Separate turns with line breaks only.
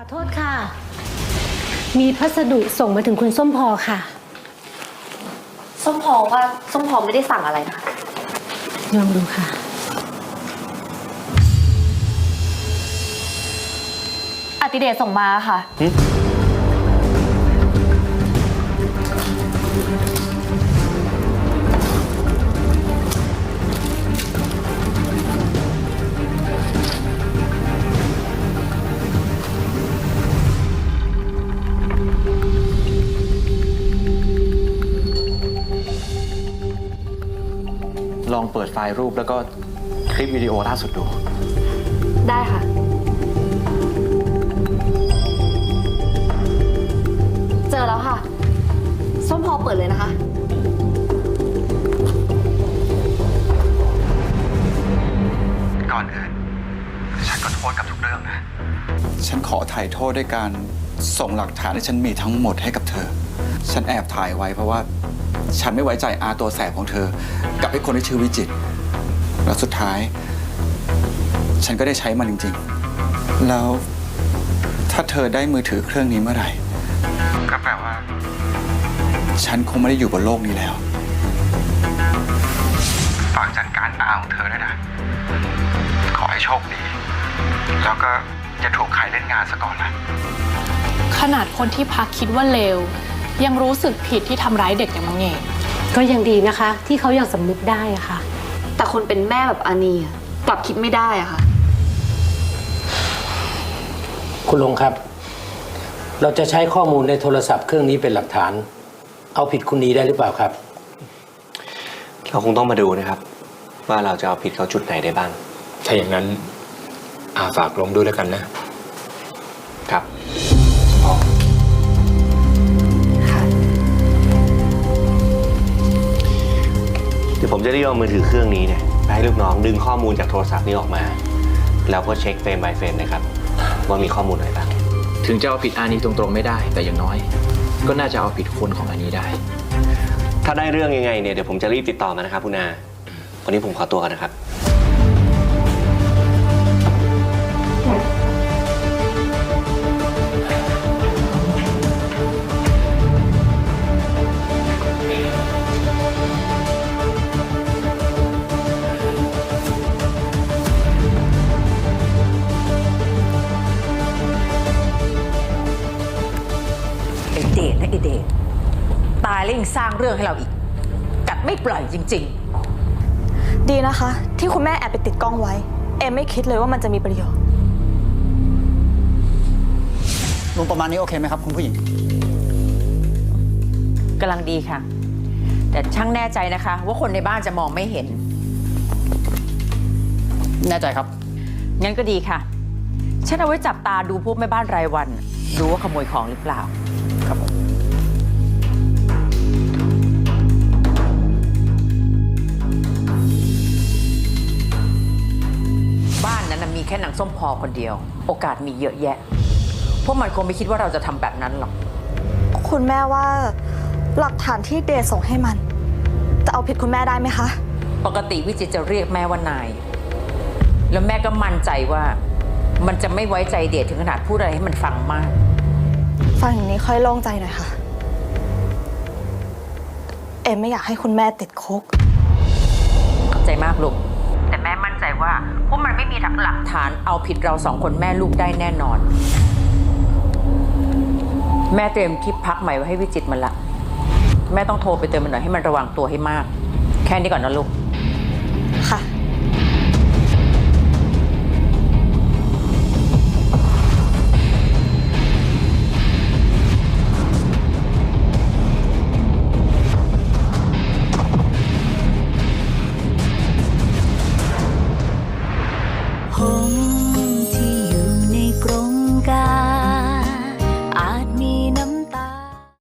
ขอโทษค่ะ มีพัสดุส่งมาถึงคุณส้มพอค่ะ
ส้มพอว่าส้มพอไม่ได้สั่งอะไรนะคะ
ลองดูค่ะ
อติเดชส่งมาค่ะ
ลองเปิดไฟล์รูปแล้วก็คลิปวิดีโอล่าสุดดู
ได้ค่ะ เจอแล้วค่ะ ส้มพอเปิดเลยนะคะ
ก่อนอื่น ฉันก็โทษกับทุกเรื่องนะ ฉันขอถ่ายโทษด้วยการส่งหลักฐานที่ฉันมีทั้งหมดให้กับเธอ ฉันแอบถ่ายไว้เพราะว่า ฉันไม่ไว้ใจอาตัวแสบของเธอ กับไอ้คนที่ชื่อวิจิตรแล้วสุดท้าย ฉันก็ได้ใช้มันจริง ๆ แล้วถ้าเธอได้มือถือเครื่องนี้เมื่อไหร่ ก็แปลว่า ฉันคงไม่ได้อยู่บนโลกนี้แล้วฝากจัดการอาของเธอด้วยนะ ขอให้โชคดี แล้วก็อย่าถูกใครเล่นงานซะก่อนละ
ขนาดคนที่พักคิดว่าเลว ยังรู้สึกผิดที่ทำร้ายเด็กอย่างมังเงก
ก็ยังดีนะคะ ที่เขายังสำนึกได้อะค่ะ
แต่คนเป็นแม่แบบอานีอะกลับคิดไม่ได้อะค่ะ
คุณลุงครับ เราจะใช้ข้อมูลในโทรศัพท์เครื่องนี้เป็นหลักฐาน เอาผิดคุณนีได้หรือเปล่าครับ
เราคงต้องมาดูนะครับ ว่าเราจะเอาผิดเขาจุดไหนได้บ้าง
ถ้าอย่างนั้นอาฝากลงด้วยแล้วกันนะ
ครับเดี๋ยว ผมจะรีบเอามือถือเครื่องนี้เนี่ยไปให้ลูกน้องดึงข้อมูลจากโทรศัพท์นี้ออกมา แล้วก็เช็คเฟรม by เฟรมนะครับ ว่ามีข้อมูลอะไรบ้าง
ถึงจะเอาผิดอานีตรงๆไม่ได้ แต่อย่างน้อย ก็น่าจะเอาผิดคนของอานีได้
ถ้าได้เรื่องยังไงเนี่ยเดี๋ยวผมจะรีบติดต่อมานะครับคุณอาวันนี้ผมขอตัวกันนะครับ
นะไอเดทตายแล้วยังสร้างเรื่องให้เราอีก กัดไม่ปล่อยจริง
ดีนะคะ ที่คุณแม่แอบไปติดกล้องไว้ เอมไม่คิดเลยว่ามันจะมีประโยชน์
ลุงประมาณนี้โอเคไหมครับคุณผู้หญิง
ๆกำลังดีค่ะ แต่ช่างแน่ใจนะคะ ว่าคนในบ้านจะมองไม่เห็น
แน่ใจครับ
งั้นก็ดีค่ะ ฉันเอาไว้จับตาดูพวกแม่บ้านรายวัน ดูว่าขโมยของหรือเปล่า
ครับผม
นนั้นนะมีแค่นางส้มพอคนเดียว โอกาสมีเยอะแยะ พวกมันคงไม่คิดว่าเราจะทำแบบนั้นหรอก
คุณแม่ว่าหลักฐานที่เดชส่งให้มัน จะเอาผิดคุณแม่ได้ไหมคะ
ปกติวิจิตรจะเรียกแม่ว่านาย แล้วแม่ก็มั่นใจว่า มันจะไม่ไว้ใจเดชถึงขนาดพูดอะไรให้มันฟังมาก
ฟังอย่างนี้ค่อยโล่งใจหน่อยค่ะ เอมไม่อยากให้คุณแม่ติดคุก
ขอบใจมากลูก แต่แม่มั่นใจว่าพวกมันไม่มีหลักฐานเอาผิดเราสองคนแม่ลูกได้แน่นอน แม่เตรียมที่พักใหม่ไว้ให้วิจิตมันละ แม่ต้องโทรไปเตือนมันหน่อยให้มันระวังตัวให้มาก แค่นี้ก่อนนะลูก